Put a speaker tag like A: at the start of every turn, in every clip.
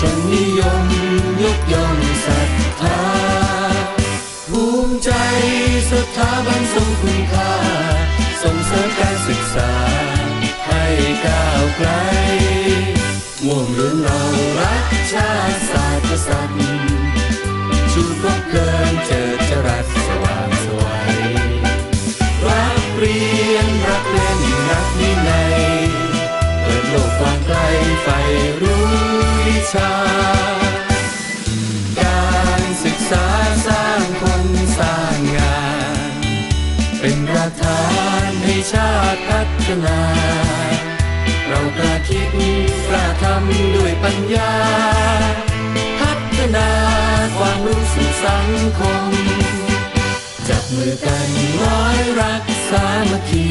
A: ทยาคมชนนิยมยก ชาติพัฒนา เรากล้าคิดกล้าทำด้วยปัญญา พัฒนาความรู้สู่สังคม จับมือกันร้อยรักสามัคคี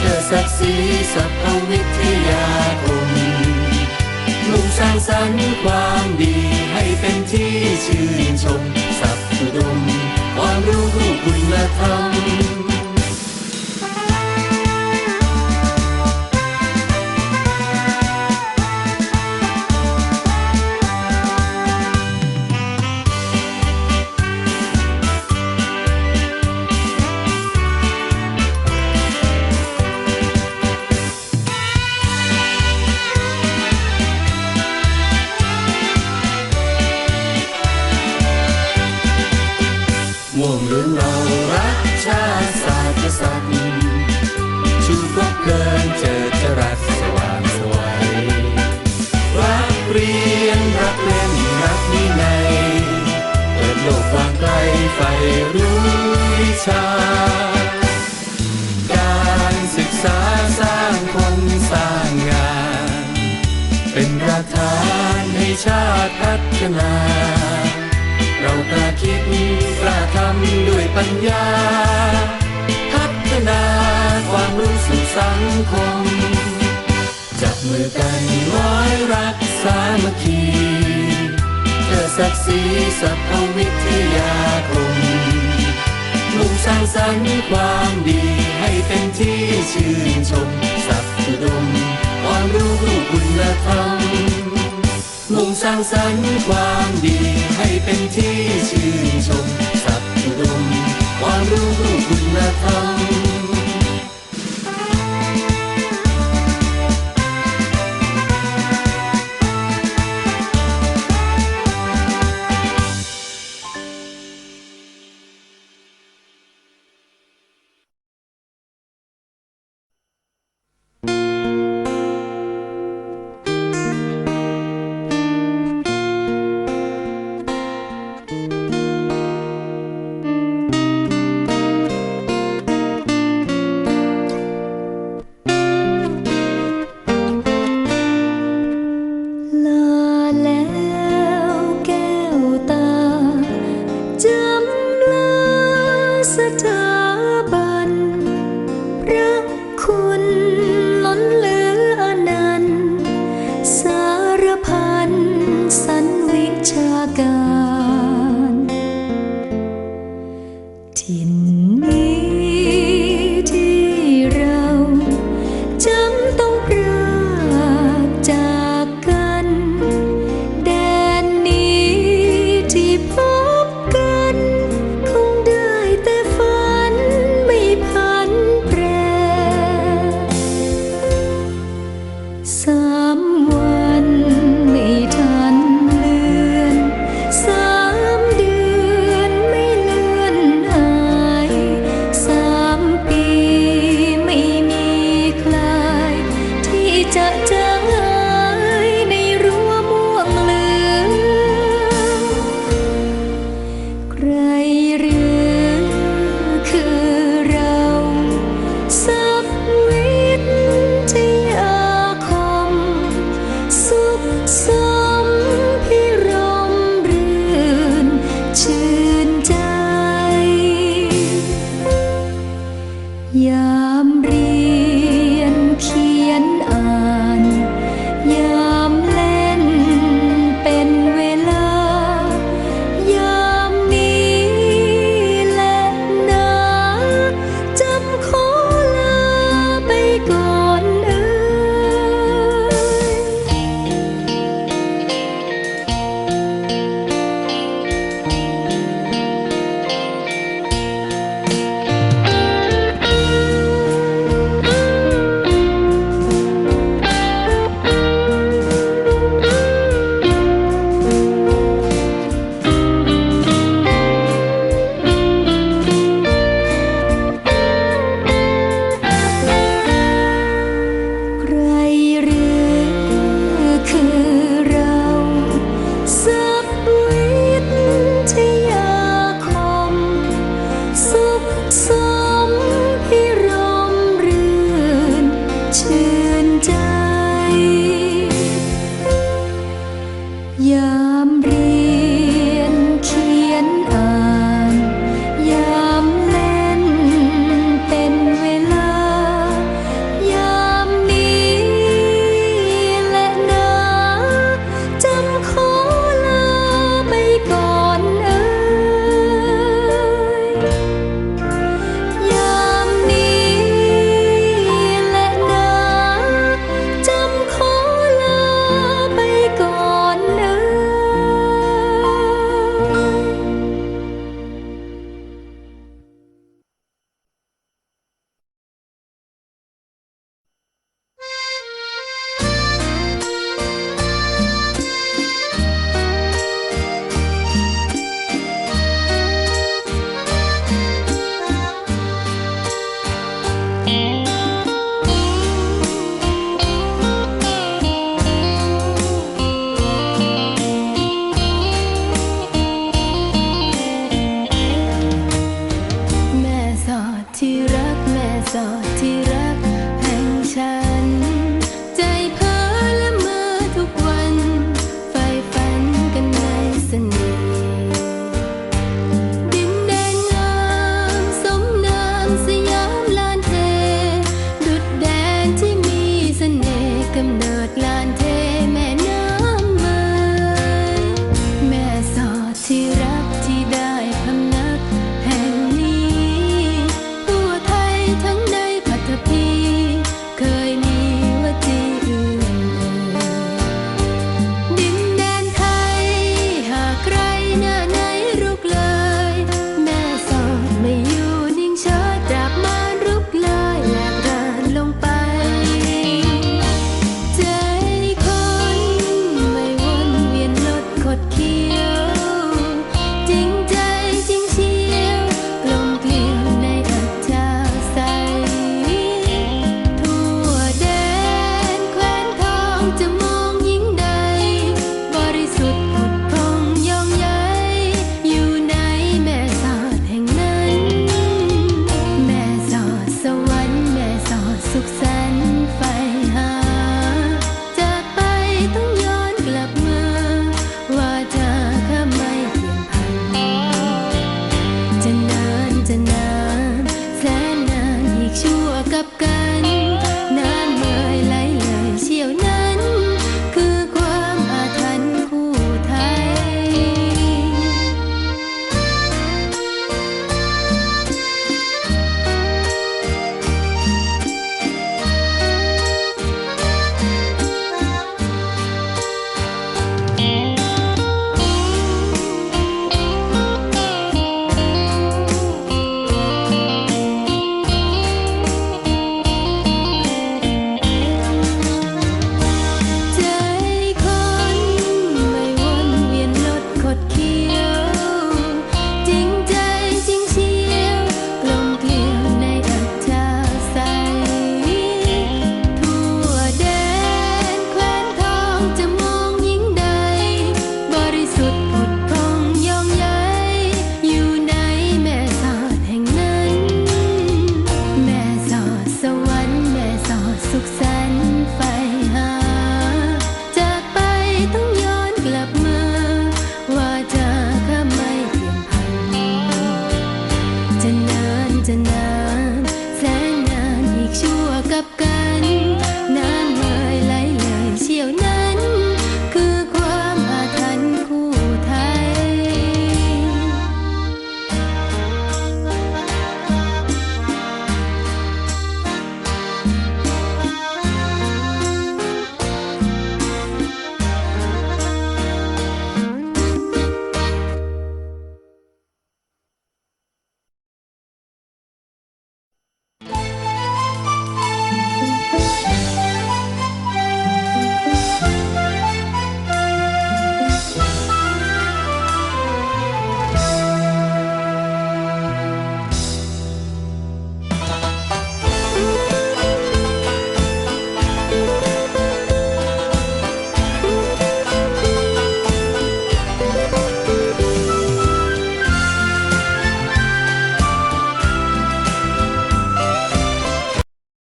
A: เกิดศักดิ์ศรีสัพพวิทยาคมมุ่งสร้างสรรค์ความดี ชา การศึกษาสร้างคนสร้างงาน เป็นรากฐานให้ชาติพัฒนา เรากล้าคิดกล้าทำด้วยปัญญา พัฒนาความรู้สู่สังคม จับมือกันร้อยรักสามัคคีเกิดศักดิ์ศรีสัพพวิทยาคม มุงสร้างสรรค์ความดีให้เป็นที่ชื่นชมสัพพุดมความรู้คุณธรรมมุ่งสร้างสรรค์ความดีให้เป็นที่ชื่นชมสัพพุดมความรู้คุณธรรม
B: กแม่